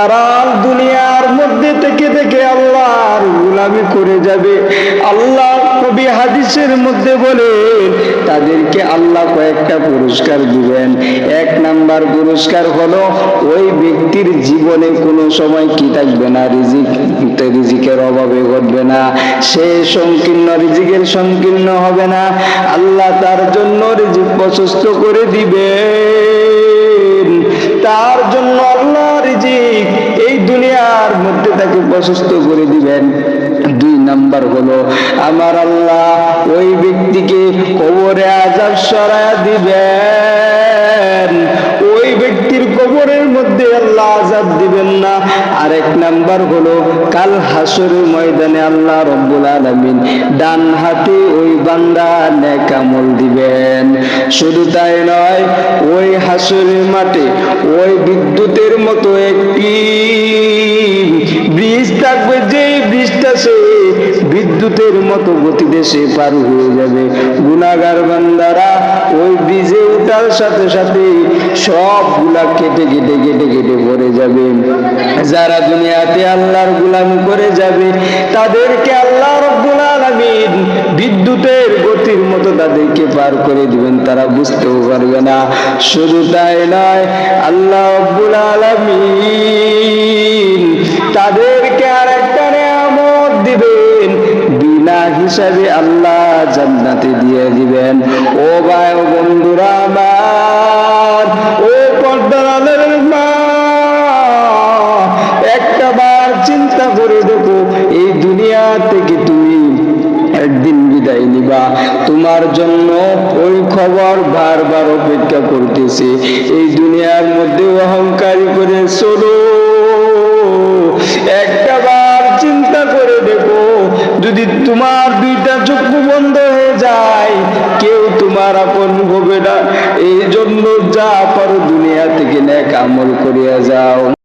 তারা দুনিয়ার মধ্যে থেকে থেকে আল্লাহর গুলামি করে যাবে। আল্লাহ কবি হাদিসের মধ্যে বলেন, তাদেরকে আল্লাহ কয়েকটা পুরস্কার দিবেন। এক নাম্বার পুরস্কার হলো, ওই ব্যক্তির জীবনে কোনো সময় কি থাকবে না, রিজিক, রিজিকের অভাবে ঘটবে না, সে সংকীর্ণ, রিজিকের সংকীর্ণ হবে না। আল্লাহ তার জন্য রিজিক প্রশস্ত করে দিবেন। তার জন্য আল্লাহ রিজিক প্রশস্ত করে দিবেন। দুই নাম্বার হলো, আমার আল্লাহ ওই ব্যক্তিকে কবরে আজাব সরায়া দিবেন। ওই ব্যক্তির কবরের মধ্যে আল্লাহ আজাব দিবেন না। আরেক নাম্বার হলো, কাল হাসরের ময়দানে আল্লাহ রব্বুল আলামিন ডান হাতে ওই বান্দা নেক আমল দিবেন। শুধু তাই নয়, ওই হাসরের মাঠে ওই বিদ্যুতের মতো একটি ব্রিজ থাকবে যে ব্রিজটা সে বিদ্যুতের মতো গতিতে সে পার হয়ে যাবে। গুনাগার বান্দারা, ওই ব্রিজে ওঠার সাথে সাথে সবগুলা কেটে কেটে কেটে কেটে ভরে যাবে। যারা দুনিয়াতে আল্লাহর গুলামি করে যাবে, তাদেরকে আল্লাহ রব্বুল আলামিন বিদ্যুতের গতির মতো তাদেরকে পার করে দিবেন। তারা বুঝতেও পারবে না। শুধু তাই নয়, আল্লাহ রব্বুল আলামিন হিসাবে আল্লাহ জান্নাতে দিয়ে দিবেন। ও ভাই, ও বন্ধুরা আমার, ও পর্দার আলের মা, একটা বার চিন্তা করে দেখো, এই দুনিয়া থেকে তুমি একদিন বিদায় নিবা। তোমার জন্য ওই খবর বারবার অপেক্ষা করতেছে। এই দুনিয়ার মধ্যে অহংকারী করে চলো। একটা যদি তোমার দুইটা চক্ষু বন্ধ হয়ে যায়, কেউ তোমার আপন হবে না। এই জন্য যা পারো দুনিয়া থেকে নেক আমল করিয়া যাও।